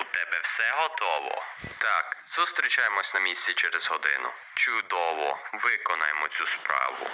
У тебе все готово. Так, зустрічаємось на місці через годину. Чудово, виконаємо цю справу.